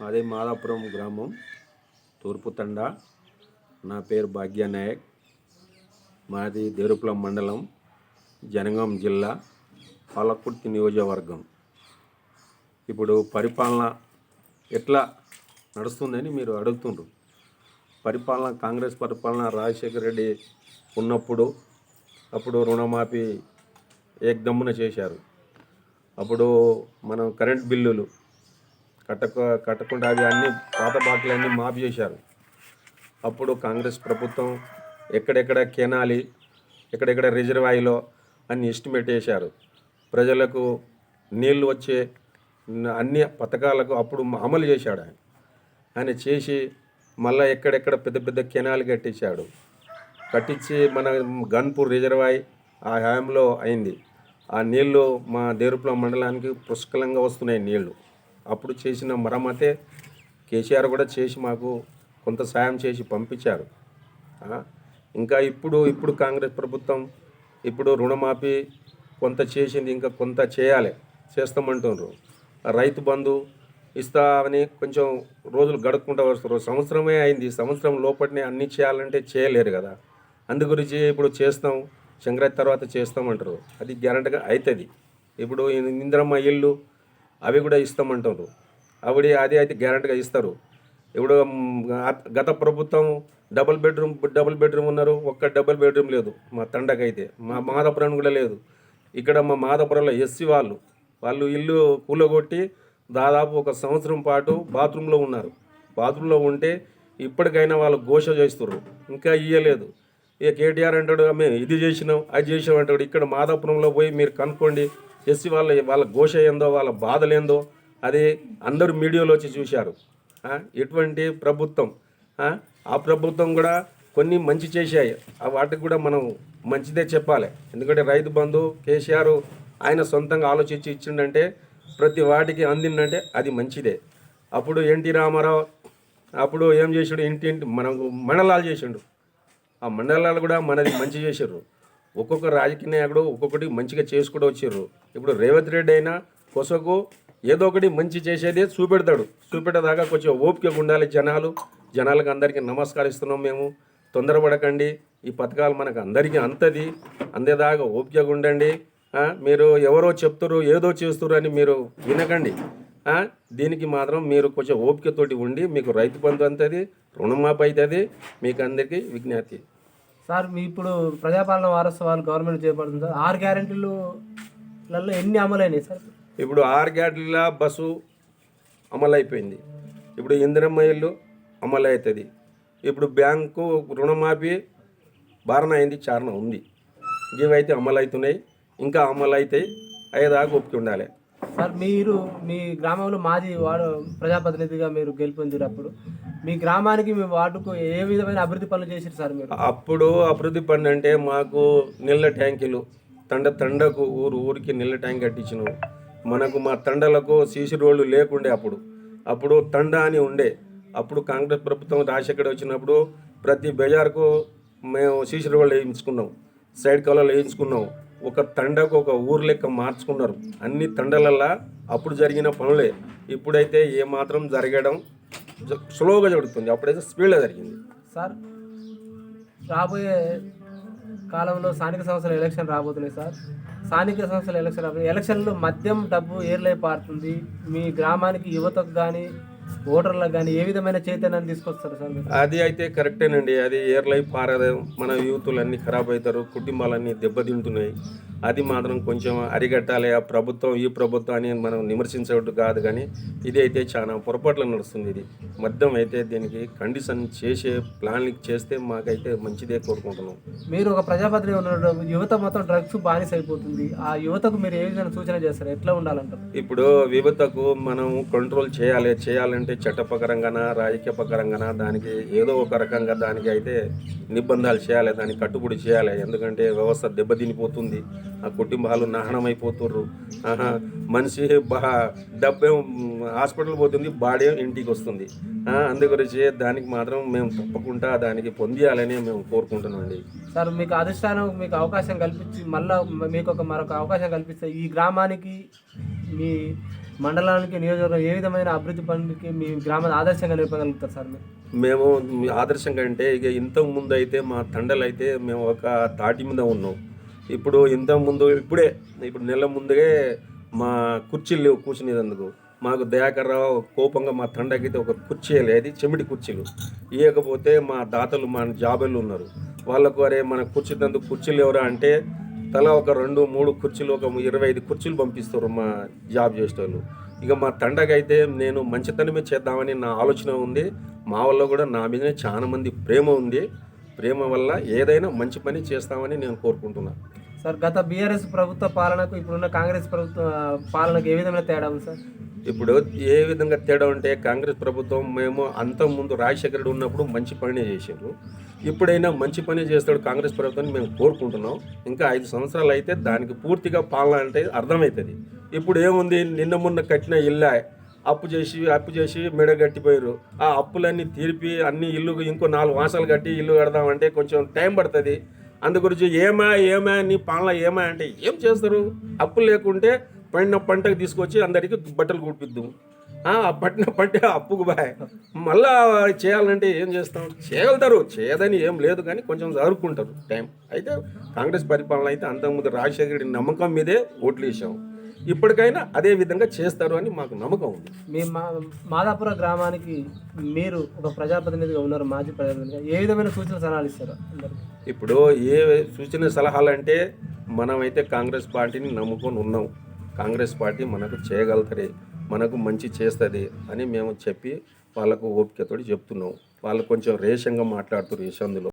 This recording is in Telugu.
మాది మాదాపురం గ్రామం తూర్పు తండా. నా పేరు భాగ్యనాయక్ మాది దేరుపులం మండలం జనగాం జిల్లా పాలకుర్తి నియోజకవర్గం. ఇప్పుడు పరిపాలన ఎట్లా నడుస్తుందని మీరు అడుగుతుండ్రు. పరిపాలన కాంగ్రెస్ పరిపాలన రాజశేఖర రెడ్డి ఉన్నప్పుడు అప్పుడు రుణమాఫీ ఏకదమ్మున చేశారు. అప్పుడు మనం కరెంట్ బిల్లులు కట్టక కట్టకుండా అవి అన్ని పాత బాకీలన్నీ మాఫీ చేశారు. అప్పుడు కాంగ్రెస్ ప్రభుత్వం ఎక్కడెక్కడ కెనాలి ఎక్కడెక్కడ రిజర్వాయిలో అన్ని ఎస్టిమేట్ చేశారు. ప్రజలకు నీళ్ళు వచ్చే అన్ని పథకాలకు అప్పుడు అమలు చేశాడు ఆయన. ఆయన చేసి మళ్ళీ ఎక్కడెక్కడ పెద్ద పెద్ద కెనాలు కట్టించాడు. కట్టించి మన గన్పూర్ రిజర్వాయ్ ఆ హయాంలో అయింది. ఆ నీళ్ళు మా దేరుపుల మండలానికి పుష్కలంగా వస్తున్నాయి నీళ్ళు. అప్పుడు చేసిన మరమ్మతే కేసీఆర్ కూడా చేసి మాకు కొంత సాయం చేసి పంపించారు. ఇంకా ఇప్పుడు ఇప్పుడు కాంగ్రెస్ ప్రభుత్వం ఇప్పుడు రుణమాఫీ కొంత చేసింది ఇంకా కొంత చేయాలి చేస్తామంటున్నారు రైతు బంధు ఇస్తా అని కొంచెం రోజులు గడుపుకుంటూ వస్తారు సంవత్సరమే అయింది సంవత్సరం లోపటినే అన్నీ చేయాలంటే చేయలేరు కదా. అందు గురించి ఇప్పుడు చేస్తాం సంక్రాంతి తర్వాత చేస్తామంటారు. అది గ్యారంటీగా అవుతుంది ఇప్పుడు ఇందిరమ్మ ఇల్లు అవి కూడా ఇస్తామంటారు. అవి అది అయితే గ్యారంటీగా ఇస్తారు. ఇప్పుడు గత- ప్రభుత్వం డబుల్ బెడ్రూమ్ డబుల్ బెడ్రూమ్ ఉన్నారు. ఒక్క డబుల్ బెడ్రూమ్ లేదు మా తండకైతే. మా మాధపురం కూడా లేదు. ఇక్కడ మా మాధపురంలో ఎస్సీ వాళ్ళు వాళ్ళు ఇల్లు కూలగొట్టి దాదాపు ఒక సంవత్సరం పాటు బాత్రూంలో ఉన్నారు. బాత్రూంలో ఉంటే ఇప్పటికైనా వాళ్ళు ఘోష చేస్తున్నారు ఇంకా ఇయ్యలేదు. ఇక కేటీఆర్ అంటాడు మేము ఇది చేసినాం అది చేసినాం అంటాడు. ఇక్కడ మాదాపురంలో పోయి మీరు కనుక్కోండి. ఎస్సీ వాళ్ళ వాళ్ళ ఘోష ఏందో వాళ్ళ బాధలేందో అది అందరూ మీడియాలో వచ్చి చూశారు. ఎటువంటి ప్రభుత్వం ఆ, ఆ ప్రభుత్వం కూడా కొన్ని మంచి చేశాయి. ఆ వాటికి కూడా మనం మంచిదే చెప్పాలి. ఎందుకంటే రైతు బంధు కేసీఆర్ ఆయన సొంతంగా ఆలోచించి ఇచ్చిండంటే ప్రతి వాటికి అందిందంటే అది మంచిదే. అప్పుడు ఎన్టీ రామారావు అప్పుడు ఏం చేసాడు ఇంటి ఇంటి మనకు మండలాలు చేసిండు. ఆ మండలాలు కూడా మనది మంచి చేసారు ఒక్కొక్క రాజకీయ నాయకుడు ఒక్కొక్కటి మంచిగా చేసుకుంటూ వచ్చారు. ఇప్పుడు రేవంత్ రెడ్డి అయినా కొసకు ఏదో ఒకటి మంచి చేసేది చూపెడతాడు. చూపెట్టేదాకా కొంచెం ఓపికగా ఉండాలి జనాలు. జనాలకు అందరికీ నమస్కరిస్తున్నాం మేము. తొందరపడకండి. ఈ పథకాలు మనకు అందరికీ అంతది. అందేదాకా ఓపికగా ఉండండి. మీరు ఎవరో చెప్తారు ఏదో చేస్తారు అని మీరు వినకండి. దీనికి మాత్రం మీరు కొంచెం ఓపికతోటి ఉండి మీకు రైతు బంధు అంతది రుణమాపు అవుతుంది. మీకు అందరికీ విజ్ఞప్తి. సార్ మీ ఇప్పుడు ప్రజాపాలన వారోత్సవాలు గవర్నమెంట్ చేపడుతుంది సార్. ఆరు గ్యారెంటీలలో ఎన్ని అమలైనాయి సార్? ఇప్పుడు ఆరు గ్యారెంటీల బస్సు అమలైపోయింది. ఇప్పుడు ఇందిరమ్మ ఇల్లు అమలు అవుతుంది ఇప్పుడు బ్యాంకు రుణమాఫీ భారణ అయింది చారణ ఉంది. ఇవైతే అమలు అవుతున్నాయి ఇంకా అమలు అవుతాయి అయ్యేదాకా ఒప్పుకి ఉండాలి సార్ మీరు మీ గ్రామంలో మాజీ వార్డు ప్రజాప్రతినిధిగా మీరు గెలుపొందిరు అప్పుడు మీ గ్రామానికి మీ వార్డుకు ఏ విధమైన అభివృద్ధి పనులు చేశారు సార్ మీరు? అప్పుడు అభివృద్ధి పని అంటే మాకు నీళ్ళ ట్యాంకులు తండ తండకు ఊరు ఊరికి నీళ్ళ ట్యాంక్ కట్టించినాం మనకు మా తండలకు సీసీ రోడ్లు లేకుండే అప్పుడు. అప్పుడు తండ అని ఉండే. అప్పుడు కాంగ్రెస్ ప్రభుత్వం రాజశేఖర్ వచ్చినప్పుడు ప్రతి బజార్కు మేము సీసీ రోడ్లు వేయించుకున్నాం. సైడ్ కలర్లు వేయించుకున్నాం. ఒక తండకు ఒక ఊరు లెక్క మార్చుకున్నారు. అన్ని తండలల్లా అప్పుడు జరిగిన పనులే. ఇప్పుడైతే ఏమాత్రం జరగడం స్లోగా జరుగుతుంది. అప్పుడైతే స్పీడ్గా జరిగింది. సార్ రాబోయే కాలంలో స్థానిక సంస్థల ఎలక్షన్ రాబోతున్నాయి సార్. స్థానిక సంస్థల ఎలక్షన్ రాబోయే ఎలక్షన్లో మద్యం డబ్బు ఏర్లై పారుతుంది. మీ గ్రామానికి యువతకు కానీ ఓటర్లకు కానీ ఏ విధమైన చైతన్యాన్ని తీసుకొస్తారు సార్ అది అయితే కరెక్టేనండి. అది ఎయిర్ లైఫ్ పారదు. మన యూతులు అన్నీ ఖరాబ్ అవుతారు. కుటుంబాలన్నీ దెబ్బతింటున్నాయి. అది మాత్రం కొంచెం అరిగట్టాలి ఆ ప్రభుత్వం ఈ ప్రభుత్వం అని మనం విమర్శించవద్దు కాదు కానీ ఇది అయితే చాలా పొరపాట్లు నడుస్తుంది ఇది. మద్యం అయితే దీనికి కండిషన్ చేసే ప్లాన్లు చేస్తే మాకైతే మంచిదే కోరుకుంటున్నాం. మీరు ఒక ప్రజాపతిని ఉన్న యువత మొత్తం డ్రగ్స్ బానిస అయిపోతుంది. ఆ యువతకు మీరు ఏ విధంగా సూచన చేస్తారు? ఎట్లా ఉండాలంటారు? ఇప్పుడు యువతకు మనం కంట్రోల్ చేయాలి. చేయాలంటే చట్టపరంగానా రాజకీయ పరంగానా దానికి ఏదో ఒక రకంగా దానికి అయితే నిబంధనలు చేయాలి. దానికి కట్టుబడి చేయాలి. ఎందుకంటే వ్యవస్థ దెబ్బతినిపోతుంది. ఆ కుటుంబాలు నాహనమైపోతుర్రు ఆహా మనిషి డబ్బేం హాస్పిటల్ పోతుంది బాడీ ఇంటికి వస్తుంది ఆ, అందు గురించి దానికి మాత్రం మేము తప్పకుండా దానికి పొందియాలని మేము కోరుకుంటున్నామండి. సార్ మీకు అధిష్టానం మీకు అవకాశం కల్పించి మళ్ళా మీకు ఒక మరొక అవకాశం కల్పిస్తే ఈ గ్రామానికి మీ మండలానికి నియోజకవర్గం ఏ విధమైన అభివృద్ధి పనులకి మీ గ్రామాన్ని ఆదర్శంగా నిలపగలుగుతారు సార్ మీరు? మేము ఆదర్శంగా అంటే ఇక ఇంతకు ముందు అయితే మా తండలు అయితే మేము ఒక తాటి మీద ఉన్నాం. ఇప్పుడు ఇంతకు ముందు ఇప్పుడే ఇప్పుడు నెల ముందుగా మా కుర్చీలు లేవు కూర్చునేందుకు మాకు దయాకర్రావు కోపంగా మా తండకైతే ఒక కుర్చీ లేదు చెమిటి కుర్చీలు. ఇవ్వకపోతే మా దాతలు మా జాబెళ్ళు ఉన్నారు. వాళ్ళకు అరే మన కుర్చీతందుకు కుర్చీలు ఎవరా అంటే తలా ఒక రెండు మూడు కుర్చీలు ఒక ఇరవై ఐదు కుర్చీలు పంపిస్తారు మా జాబ్ చేసేవాళ్ళు ఇక మా తండకైతే నేను మంచితనమే చేద్దామని నా ఆలోచన ఉంది. మా వల్ల కూడా నా మీదనే చాలా మంది ప్రేమ ఉంది. ప్రేమ వల్ల ఏదైనా మంచి పని చేస్తామని నేను కోరుకుంటున్నాను సార్ గత బీఆర్ఎస్ ప్రభుత్వ పాలనకు ఇప్పుడున్న కాంగ్రెస్ ప్రభుత్వ పాలనకు ఏ విధమైన తేడా ఉంది సార్? ఇప్పుడు ఏ విధంగా తేడా ఉంటే కాంగ్రెస్ ప్రభుత్వం మేము అంతకుముందు రాజశేఖరుడు ఉన్నప్పుడు మంచి పని చేశారు ఇప్పుడైనా మంచి పని చేస్తాడు కాంగ్రెస్ ప్రభుత్వాన్ని మేము కోరుకుంటున్నాం. ఇంకా ఐదు సంవత్సరాలు అయితే దానికి పూర్తిగా పాలన అంటే అర్థమవుతుంది. ఇప్పుడు ఏముంది? నిన్న మొన్న కట్టిన ఇల్లా. అప్పు చేసి అప్పు చేసి మెడ కట్టిపోయారు ఆ అప్పులన్నీ తీర్పి అన్ని ఇల్లు ఇంకో నాలుగు మాసాలు కట్టి ఇల్లు కడదామంటే కొంచెం టైం పడుతుంది. అందు గురించి ఏమా ఏమా నీ పాలన ఏమా అంటే ఏం చేస్తారు? అప్పు లేకుంటే పండిన పంటకు తీసుకొచ్చి అందరికి బట్టలు కుట్టిద్దాం. ఆ పట్టిన పంట అప్పుకు బాయ్. మళ్ళా చేయాలంటే ఏం చేస్తాం? చేయగలుగుతారు. చేయదని ఏం లేదు కానీ కొంచెం జరుపుకుంటారు టైం. అయితే కాంగ్రెస్ పరిపాలన అయితే అంతకుముందు రాజశేఖర రెడ్డి నమ్మకం మీదే ఓట్లు వేసాం ఇప్పటికైనా అదే విధంగా చేస్తారు అని మాకు నమ్మకం ఉంది. మీ మాదాపుర గ్రామానికి మీరు ఒక ప్రజాప్రతినిధిగా ఉన్నారు మాజీ ప్రజాప్రతినిధిగా. ఏ విధమైన సూచన సలహాలు ఇస్తారు ఇప్పుడు ఏ సూచన సలహాలు అంటే మనమైతే కాంగ్రెస్ పార్టీని నమ్ముకొని ఉన్నాం. కాంగ్రెస్ పార్టీ మనకు చేయగలుగుతారే మనకు మంచి చేస్తుంది అని మేము చెప్పి వాళ్ళకు ఓపికతోటి చెప్తున్నాం. వాళ్ళు కొంచెం రేషంగా మాట్లాడుతారు ఈ సందులో.